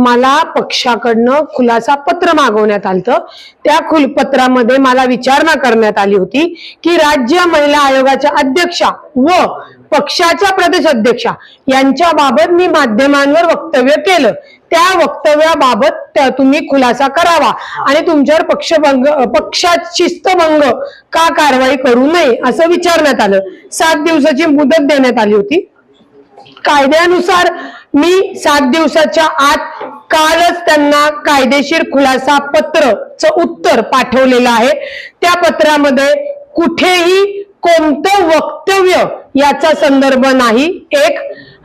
मला पक्षाकडनं खुलासा पत्र मागवण्यात आलं त्या खुल पत्रामध्ये मला विचारणा करण्यात आली होती की राज्य महिला आयोगाच्या अध्यक्षा व पक्षाच्या प्रदेश अध्यक्षा यांच्या बाबत मी माध्यमांवर वक्तव्य केलं. त्या वक्तव्याबाबत तुम्ही खुलासा करावा आणि तुमच्यावर पक्षभंग पक्षात शिस्तभंग का कारवाई करू नये असं विचारण्यात आलं. सात दिवसाची मुदत देण्यात आली होती. कायद्यानुसार मी सात दिवसाच्या आत कालच त्यांना कायदेशीर खुलासा पत्रचं उत्तर पाठवलेलं आहे. त्या पत्रामध्ये कुठेही कोणतं वक्तव्य याचा संदर्भ नाही. एक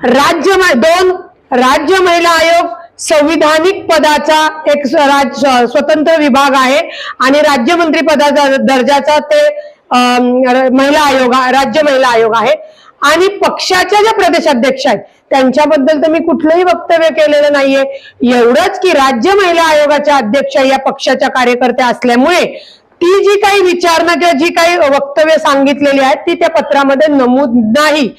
राज्य दोन राज्य महिला आयोग संविधानिक पदाचा एक राज स्वतंत्र विभाग आहे आणि राज्यमंत्री पदाचा दर्जाचा ते अं, महिला आयोग राज्य महिला आयोग आहे. आणि पक्षाच्या ज्या प्रदेशाध्यक्ष आहेत त्यांच्याबद्दल तर मी कुठलंही वक्तव्य केलेलं नाहीये. एवढंच की राज्य महिला आयोगाच्या अध्यक्ष या पक्षाच्या कार्यकर्त्या असल्यामुळे ती जी काही विचारणा किंवा जी काही वक्तव्य सांगितलेली आहेत ती त्या पत्रामध्ये नमूद नाही.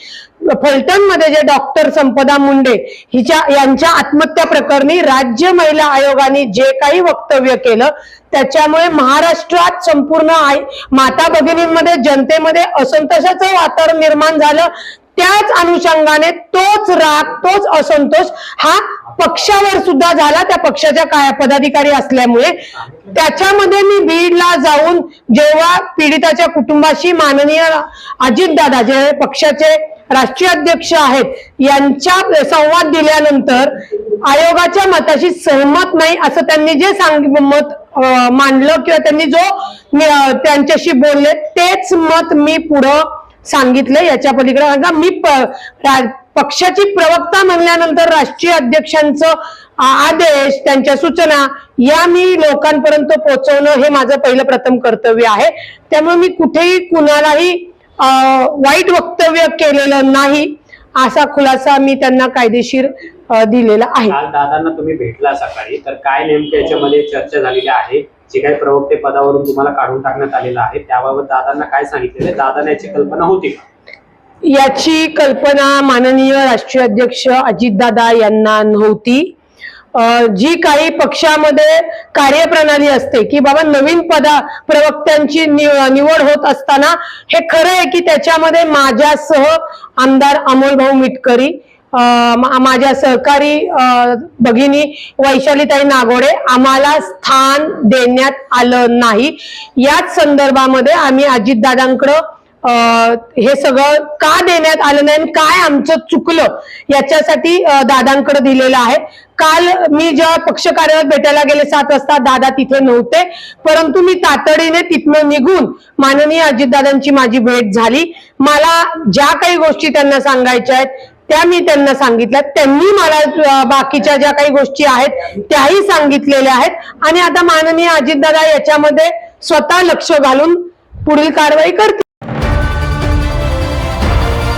फलटणमध्ये जे डॉक्टर संपदा मुंडे हिच्या यांच्या आत्महत्या प्रकरणी राज्य महिला आयोगाने जे काही वक्तव्य केलं त्याच्यामुळे महाराष्ट्रात संपूर्ण आई माता भगिनींमध्ये जनतेमध्ये असंतोषाचं वातावरण निर्माण झालं. त्याच अनुषंगाने तोच राग तोच असंतोष हा पक्षावर सुद्धा झाला. त्या पक्षाच्या काय पदाधिकारी असल्यामुळे त्याच्यामध्ये मी बीडला जाऊन जेव्हा पीडिताच्या कुटुंबाशी माननीय अजितदादा जे पक्षाचे राष्ट्रीय अध्यक्ष आहेत. यांच्या संवाद दिल्यानंतर आयोगाच्या मताशी सहमत नाही असं त्यांनी जे सांग मत मांडलं किंवा त्यांनी जो त्यांच्याशी बोलले तेच मत मी पुढं सांगितलं याच्या पलीकडे. मी प- पक्षाची प्रवक्ता म्हणल्यानंतर राष्ट्रीय अध्यक्षांचं आदेश त्यांच्या सूचना या मी लोकांपर्यंत पोहोचवणं हे माझं पहिलं प्रथम कर्तव्य आहे. त्यामुळे मी कुठेही कुणालाही वाईट वक्तव्य केलेलं नाही असा खुलासा मी त्यांना कायदेशीर दिलेला आहे. काल दादांना तुम्ही भेटला सकाळी तर काय नेमकं याच्यामध्ये चर्चा झालेली आहे? जे काही प्रवक्ते पदावरून तुम्हाला काढून टाकण्यात आलेलं आहे त्याबाबत दादांना काय सांगितलेलं? दादांना याची कल्पना होती का? याची कल्पना माननीय राष्ट्रीय अध्यक्ष अजितदादा यांना नव्हती. जी काही पक्षामध्ये कार्यप्रणाली असते की बाबा नवीन पदा प्रवक्त्यांची निवड होत असताना हे खरं आहे की त्याच्यामध्ये माझ्यासह आमदार अमोल भाऊ मिटकरी माझ्या सहकारी भगिनी वैशालीताई नागोडे आम्हाला स्थान देण्यात आलं नाही. याच संदर्भामध्ये आम्ही अजितदादांकडं हे सगळं का देण्यात आलं नाही आणि काय आमचं चुकलं याच्यासाठी दादांकडे दिलेलं आहे. काल मी जेव्हा पक्ष कार्यालयात भेटायला गेले सात वाजता दादा तिथे नव्हते. परंतु मी तातडीने तिथनं निघून माननीय अजितदादांची माझी भेट झाली. मला ज्या काही गोष्टी त्यांना सांगायच्या आहेत त्या मी त्यांना सांगितल्या. त्यांनी मला बाकीच्या ज्या काही गोष्टी आहेत त्याही सांगितलेल्या आहेत. आणि आता माननीय अजितदादा याच्यामध्ये स्वतः लक्ष घालून पुढील कारवाई करतील.